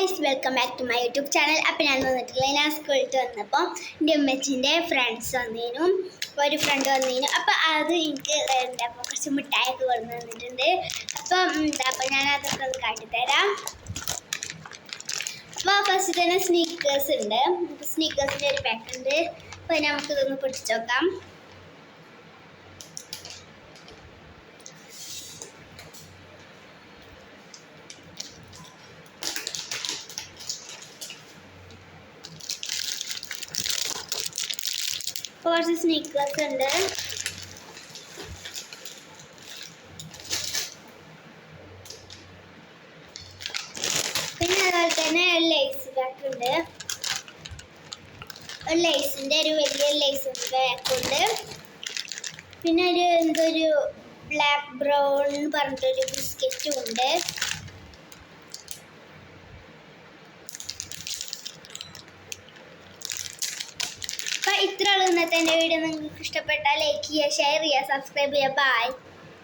Guys welcome back to my YouTube channel. അപ്പം ഞാൻ വന്നിട്ടില്ല ഞാൻ സ്കൂളിൽ വന്നപ്പോൾ എന്റെ ഉമ്മച്ചിന്റെ ഫ്രണ്ട്സ് വന്നതിനും ഒരു ഫ്രണ്ട് വന്നതിനും അപ്പം അത് എനിക്ക് എന്താ കുറച്ച് മിഠായൊക്കെ കൊണ്ടു വന്നിട്ടുണ്ട് അപ്പം എന്താ അപ്പം ഞാൻ അതൊക്കെ ഒന്ന് കാട്ടിത്തരാം. അപ്പോൾ ഫസ്റ്റ് തന്നെ സ്നീക്കേഴ്സ് ഉണ്ട്. സ്നീക്കേഴ്സിന്റെ ഒരു പാക്ക് ഉണ്ട്. അപ്പോൾ നമുക്കിതൊന്ന് പൊട്ടിച്ച് നോക്കാം. കുറച്ച് സ്നീക്കേഴ്സ് ഉണ്ട് പിന്നെ അതുപോലെ തന്നെ ലേസ് ബാക്ക് ഉണ്ട്. ഒരു ലേസിന്റെ ഒരു വലിയ ലേസ് ബാക്ക് ഉണ്ട്. പിന്നെ ഒരു എന്തൊരു ബ്ലാക്ക് ബ്രൗൺ പറഞ്ഞിട്ടൊരു ബിസ്ക്കറ്റും ഉണ്ട്. അപ്പം ഇത്ര ഇന്നത്തെ എന്റെ വീഡിയോ നിങ്ങൾക്ക് ഇഷ്ടപ്പെട്ടാൽ ലൈക്ക് ചെയ്യുക ഷെയർ ചെയ്യുക സബ്സ്ക്രൈബ് ചെയ്യുക. ബൈ